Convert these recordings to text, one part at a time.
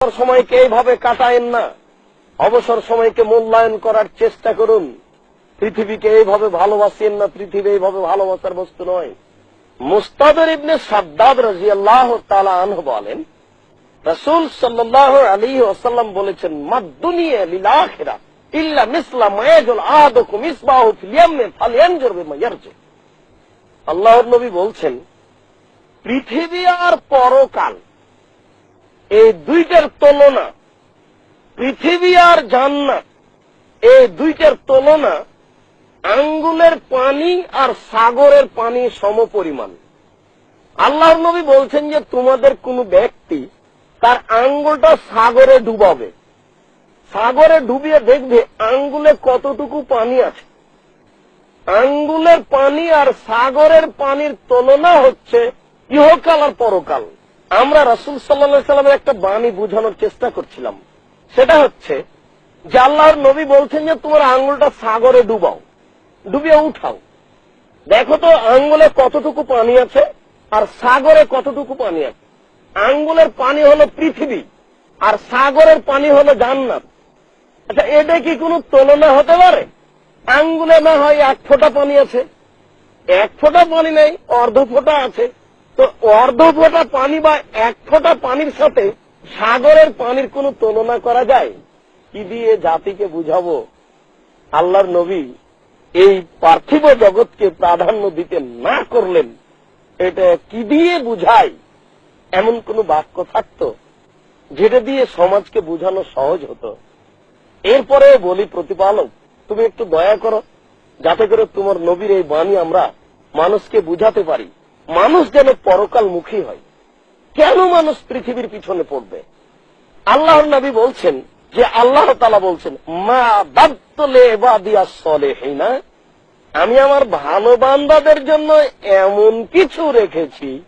অবসর সময়কে এইভাবে কাটায়েন না। অবসর সময়কে মূল্যায়ন করার চেষ্টা করুন। পৃথিবীকে এইভাবে ভালোবাসেন না, পৃথিবী এইভাবে ভালোবাসার বস্তু নয়। মুস্তাদের ইবনে সাদ্দাদ রাজিয়াল্লাহ তালা আনহ বলেন, রসুল সাল্লাহ আলী ওসাল্লাম বলেছেন মাদ্দুনিয়া লীলাখেরা ইল্লা মিসলা মায়াজুল আহাদকুম ইসবাহু ফিল ইয়ামে ফালয়ানজুর বিমা আল্লাহর নবী বলছেন, পৃথিবী আর পরকাল এই দুইটার তুলনা পৃথিবী আর জান্নাত। এই দুইটার তুলনা আঙ্গুলের পানি আর সাগরের পানি সমপরিমাণ। আল্লাহর নবী বলছেন যে, তোমাদের কোন ব্যক্তি তার আঙ্গুলটা সাগরে ডুবাবে। সাগরে ডুবিয়ে দেখবে আঙ্গুলে কতটুকু পানি আছে। আঙ্গুলের পানি আর সাগরের পানির তুলনা হচ্ছে ইহকাল আর পরকাল। আমরা রাসুল সাল্লা সাল্লামের একটা বাণী বোঝানোর চেষ্টা করছিলাম। সেটা হচ্ছে যে আল্লাহর নবী বলছেন যে তোমার আঙ্গুলটা সাগরে ডুবাও, ডুবিয়ে উঠাও। দেখো তো আঙ্গুলে কতটুকু পানি আছে আর সাগরে কতটুকু পানি আছে। আঙ্গুলের পানি হলো পৃথিবী আর সাগরের পানি হলো জান্নাত। আচ্ছা এটা কি কোনো তুলনা হতে পারে? আঙ্গুলে না হয় এক ফোঁটা পানি আছে, এক ফোঁটা পানি নেই, অর্ধ ফোঁটা আছে তো অর্ধ ফোঁটা পানি বা এক ফোঁটা পানির সাথে সাগরের পানির কোনো তুলনা করা যায়? কি দিয়ে জাতিকে বুঝাবো? আল্লাহর নবী এই পার্থিব জগৎকে প্রাধান্য দিতে না করলেন, এটা কি দিয়ে বুঝায়? এমন কোন বাক্য থাকতো যেটা দিয়ে সমাজকে বোঝানো সহজ হতো। এরপরে বলি প্রতিপালক, তুমি একটু দয়া করো, যাতে করে তোমার নবীর এই বাণী আমরা মানুষকে বুঝাতে পারি। মানুষ যেন পরকাল মুখী হয়। কেন মানুষ পৃথিবীর পিছনে পড়বে? আল্লাহর নবী বলছেন যে আল্লাহ তালা বলছেন, মা দাত্তলে বা দিয়া না আমি আমার ভালো বান্দাদের জন্য এমন কিছু রেখেছি।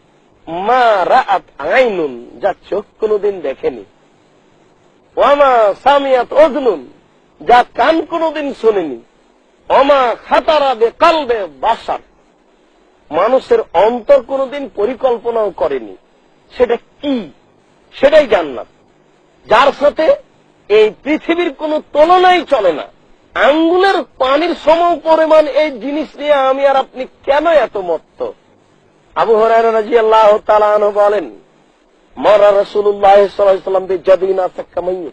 মা রাত আইনুন, যা চোখ কোনোদিন দেখেনি। ওমা সামিয়াত অজনুন যা কান কোনোদিন শোনেনি। অমা খাতারা বে কালবে বাসার। মানুষের অন্তর কোনোদিন পরিকল্পনাও করেনি। সেটা কি? সেটাই জান্নাত। যার সাথে এই পৃথিবীর কোনো তুলনাই চলে না। আঙ্গুলের পানির সম পরিমাণ এই জিনিস নিয়ে আমি আর আপনি কেন এত মত্ত? আবু হরাই রাজি আল্লাহ বলেন, মরা রসুল্লাহ সাল্লাম বেজাদিনা সাক্কামাইয়ে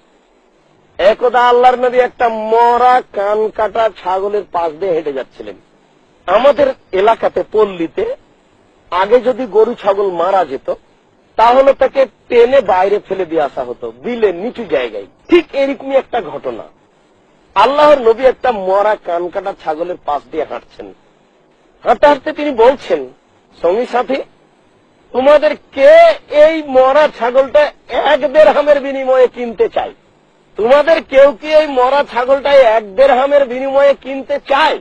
একদা আল্লাহর নবী একটা মরা কান কাটা ছাগলের পাশ দিয়ে হেঁটে যাচ্ছিলেন। আমাদের এলাকাতে পল্লীতে আগে যদি গরু, ছাগল মারা যেত, তাহলে তাকে টেনে বাইরে ফেলে দিয়ে আসা হতো বিলে নিচু জায়গায়। ঠিক এরকমই একটা ঘটনা। আল্লাহর নবী একটা মরা কান কাটা ছাগলের পাশ দিয়ে হাঁটছেন। হাঁটতে হাঁটতে তিনি বলছেন, সঙ্গী সাথী, তোমাদের কে এই মরা ছাগলটা এক দেড় হামের বিনিময়ে কিনতে চায়? তোমাদের কেউ কি এই মরা ছাগলটা এক দেড় হামের বিনিময়ে কিনতে চায়?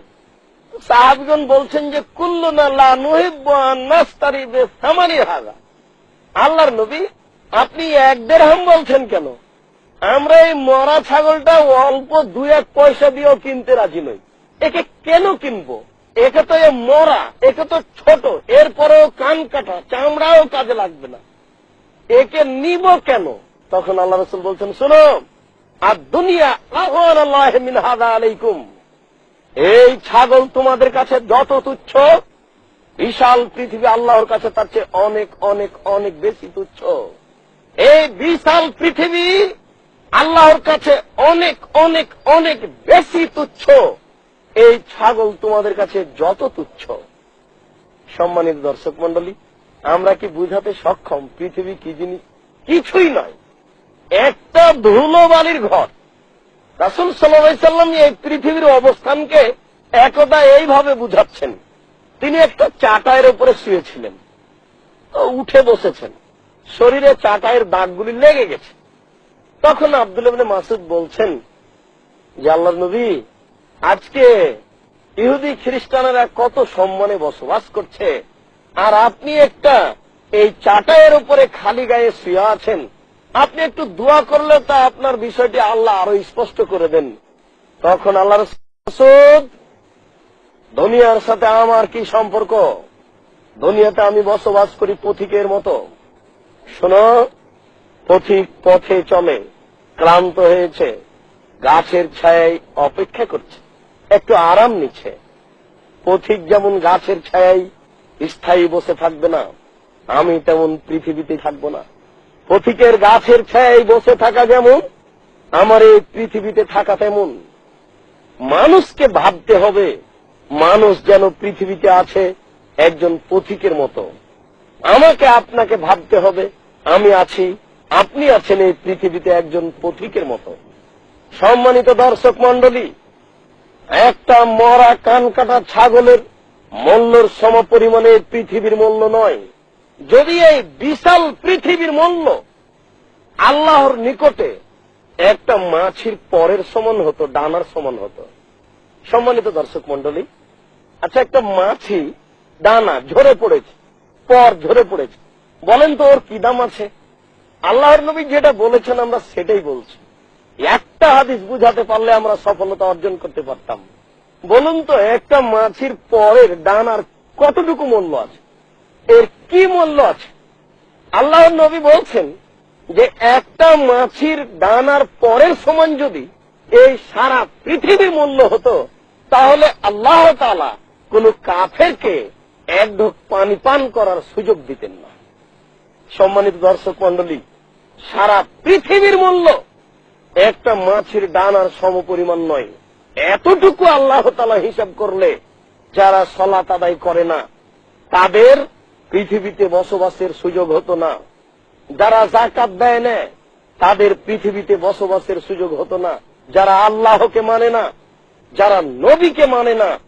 সাহাবিগণ বলছেন যে হাগা আল্লাহর নবী, আপনি এক দেড় হাম বলছেন কেন? আমরা এই মরা ছাগলটা অল্প দু এক পয়সা দিয়েও কিনতে রাজি নই। একে কেন কিনবো? একে তো এ মরা, একে তো ছোট, এরপরেও কান কাটা, চামড়াও কাজে লাগবে না। একে নিব কেন? তখন আল্লাহ রসুল বলছেন, শোনো আর দুনিয়া আহ্বান আল্লাহ আলাইকুম। এই ছাগল তোমাদের কাছে যত তুচ্ছ, বিশাল পৃথিবী আল্লাহর কাছে তার চেয়ে অনেক অনেক অনেক বেশি তুচ্ছ। এই বিশাল পৃথিবী আল্লাহর কাছে অনেক অনেক অনেক বেশি তুচ্ছ। এই ছাগল তোমাদের কাছে যত তুচ্ছ। সম্মানিত দর্শক মন্ডলী আমরা কি বুঝাতে সক্ষম? পৃথিবী কি জিনিস? কিছুই নয়। একটা ধুলো বালির ঘর। রাসুল সাল্লাম এই পৃথিবীর অবস্থানকে একদা এইভাবে বুঝাচ্ছেন। তিনি একটা চাটায়ের উপরে শুয়েছিলেন। উঠে বসেছেন। শরীরে চাটায়ের দাগগুলি লেগে গেছে। তখন আব্দুল মাসুদ বলছেন, যে আল্লাহ নবী, আজকে ইহুদি খ্রিস্টানেরা কত সম্মানে বসবাস করছে, আর আপনি একটা এই চাটায়ের উপরে খালি গায়ে শুয়ে আছেন আপনি একটু দোয়া করলে তা আপনার বিষয়টি আল্লাহ আরও স্পষ্ট করে দেন। তখন আল্লাহ দুনিয়ার সাথে আমার কি সম্পর্ক? দুনিয়াতে আমি বসবাস করি পথিকের মতো। শোনো, পথিক পথে চলে, ক্লান্ত হয়েছে, গাছের ছায়ায় অপেক্ষা করছে, একটু আরাম নিচ্ছে। পথিক যেমন গাছের ছায়ায় স্থায়ী বসে থাকবে না, আমি তেমন পৃথিবীতে থাকব না। পথিকের গাছের ছায়ায় বসে থাকা যেমন, আমার এই পৃথিবীতে থাকা তেমন। মানুষকে ভাবতে হবে, মানুষ যেন পৃথিবীতে আছে একজন পথিকের মতো। আমাকে আপনাকে ভাবতে হবে, আমি আছি, আপনি আছেন এই পৃথিবীতে একজন পথিকের মতো। সম্মানিত দর্শক মন্ডলী একটা মরা কান কাটা ছাগলের মূল্যর সম পরিমাণে পৃথিবীর মূল্য নয়। যদি এই বিশাল পৃথিবীর মূল্য আল্লাহর নিকটে একটা মাছির পরের সমান হতো, ডানার সমান হতো। সম্মানিত দর্শক মন্ডলী আচ্ছা একটা মাছি ডানা ঝরে পড়েছে, পর ঝরে পড়েছে। বলেন তো ওর কি দাম আছে? আল্লাহর নবী যেটা বলেছেন আমরা সেটাই বলছি। একটা হাদিস বুঝাতে পারলে আমরা সফলতা অর্জন করতে পারতাম। বলুন তো, একটা মাছির পরের ডানার কতটুকু মূল্য আছে? এর কি মূল্য আছে? আল্লাহর নবী বলছেন যে একটা মাছির ডানার পরের সমান যদি এই সারা পৃথিবীর মূল্য হতো, তাহলে আল্লাহ তালা কোন কাফেরকে এক ঢোক পানি পান করার সুযোগ দিতেন না। সম্মানিত দর্শক মন্ডলী সারা পৃথিবীর মূল্য একটা মাছের ডানার সম পরিমাণ নয়। এতটুকু আল্লাহ তালা হিসাব করলে যারা সলাত আদায় করে না, তাদের পৃথিবীতে বসবাসের সুযোগ হতো না। যারা জাকাত দেয় না, তাদের পৃথিবীতে বসবাসের সুযোগ হতো না। যারা আল্লাহকে মানে না, যারা নবীকে মানে না,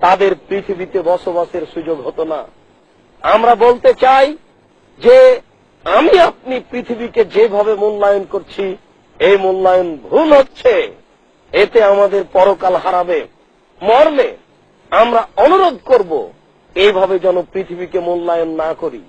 তাদের পৃথিবীতে বসবাসের সুযোগ হতো না। আমরা বলতে চাই যে, আমি আপনি পৃথিবীকে যেভাবে মূল্যায়ন করছি, এই মূল্যায়ন ভুল হচ্ছে। এতে আমাদের পরকাল হারাবে। মর্মে আমরা অনুরোধ করব এইভাবে যেন পৃথিবীকে মূল্যায়ন না করি।